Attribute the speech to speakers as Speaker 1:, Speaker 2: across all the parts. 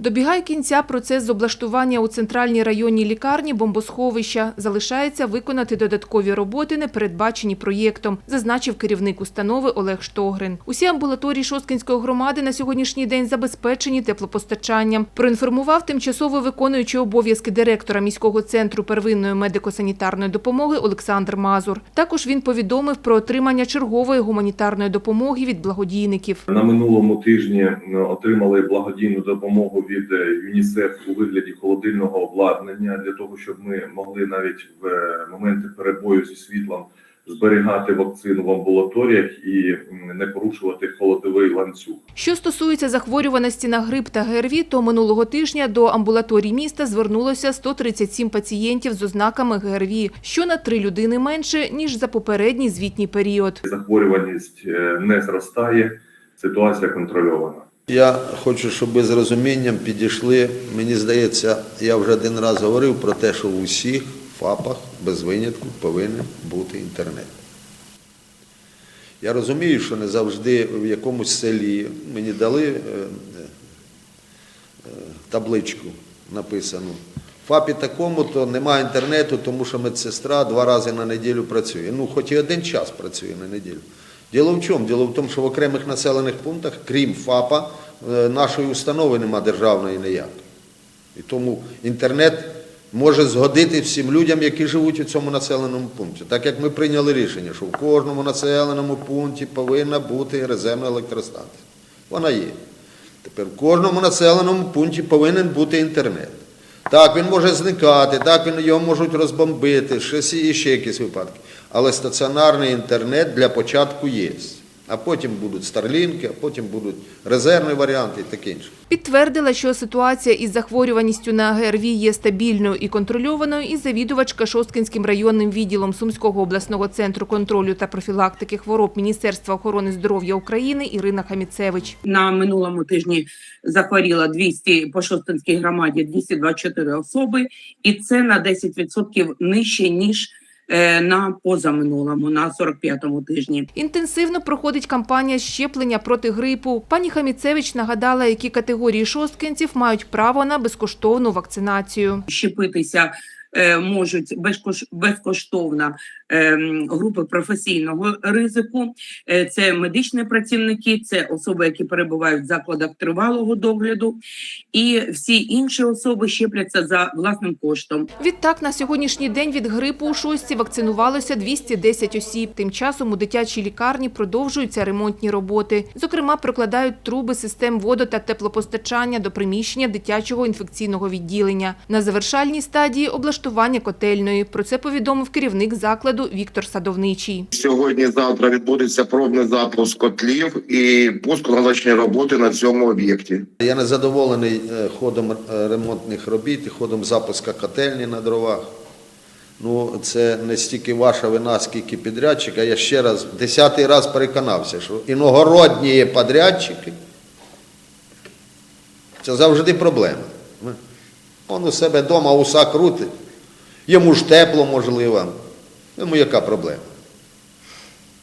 Speaker 1: Добігає кінця процес з облаштування у центральній районній лікарні бомбосховища. Залишається виконати додаткові роботи, не передбачені проєктом, зазначив керівник установи Олег Штогрин. Усі амбулаторії Шосткинської громади на сьогоднішній день забезпечені теплопостачанням. Проінформував тимчасово виконуючий обов'язки директора міського центру первинної медико-санітарної допомоги Олександр Мазур. Також він повідомив про отримання чергової гуманітарної допомоги від благодійників.
Speaker 2: На минулому тижні отримали благодійну допомогу від е, ЮНІСЕФ у вигляді холодильного обладнання для того, щоб ми могли навіть в е, моменти перебою зі світлом зберігати вакцину в амбулаторіях і не порушувати холодовий ланцюг.
Speaker 1: Що стосується захворюваності на грип та ГРВІ, то минулого тижня до амбулаторій міста звернулося 137 пацієнтів з ознаками ГРВІ, що на три людини менше, ніж за попередній звітній період.
Speaker 2: Захворюваність е, не зростає, ситуація контрольована.
Speaker 3: Я хочу, щоб ви з розумінням підійшли. Мені здається, я вже один раз говорив про те, що в усіх ФАПах без винятку повинен бути інтернет. Я розумію, що не завжди в якомусь селі мені дали е, е, табличку написану. В ФАПі такому то немає інтернету, тому що медсестра два рази на неділю працює. Ну, хоч і один час працює на неділю. Діло в чому? Діло в тому, що в окремих населених пунктах, крім ФАПа, е, нашої установи нема державної ніякої. І тому інтернет може згодити всім людям, які живуть у цьому населеному пункті. Так як ми прийняли рішення, що в кожному населеному пункті повинна бути резервна електростанція. Вона є. Тепер в кожному населеному пункті повинен бути інтернет. Так, він може зникати, так його можуть розбомбити, ще якісь випадки. Але стаціонарний інтернет для початку є. А потім будуть старлінки, а потім будуть резервні варіанти і таке інше.
Speaker 1: Підтвердила, що ситуація із захворюваністю на ГРВІ є стабільною і контрольованою, і завідувачка Шосткинським районним відділом Сумського обласного центру контролю та профілактики хвороб Міністерства охорони здоров'я України Ірина Хаміцевич.
Speaker 4: На минулому тижні захворіло 200 по Шостинській громаді 224 особи, і це на 10% нижче ніж на позаминулому, на 45-му тижні.
Speaker 1: Інтенсивно проходить кампанія щеплення проти грипу. Пані Хаміцевич нагадала, які категорії шосткинців мають право на безкоштовну вакцинацію.
Speaker 4: Щепитися е, можуть безкош- безкоштовно е, групи професійного ризику. Е, Це медичні працівники, це особи, які перебувають в закладах тривалого догляду, і всі інші особи щепляться за власним коштом.
Speaker 1: Відтак, на сьогоднішній день від грипу у шостці вакцинувалося 210 осіб. Тим часом у дитячій лікарні продовжуються ремонтні роботи. Зокрема, прокладають труби систем водо- та теплопостачання до приміщення дитячого інфекційного відділення. На завершальній стадії облаштування котельної. Про це повідомив керівник закладу Віктор Садовничий.
Speaker 5: Сьогодні-завтра відбудеться пробний запуск котлів і пусконаладочні роботи на цьому об'єкті.
Speaker 3: Я не задоволений е, ходом е, ремонтних робіт і ходом запуска котельні на дровах. Ну, це не стільки ваша вина, скільки підрядчика. Я ще раз, десятий раз переконався, що іногородні підрядчики це завжди проблема. Он у себе вдома уса крутить, йому ж тепло можливо. Йому яка проблема?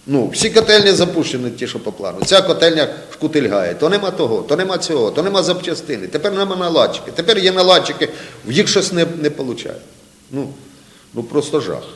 Speaker 3: Ну, всі котельні запущені, ті, що по плану. Ця котельня шкутильгає. То нема того, то нема цього, то нема запчастини. Тепер нема наладчики. Тепер є наладчики, в їх щось не, не виходить. Ну, ну просто жах.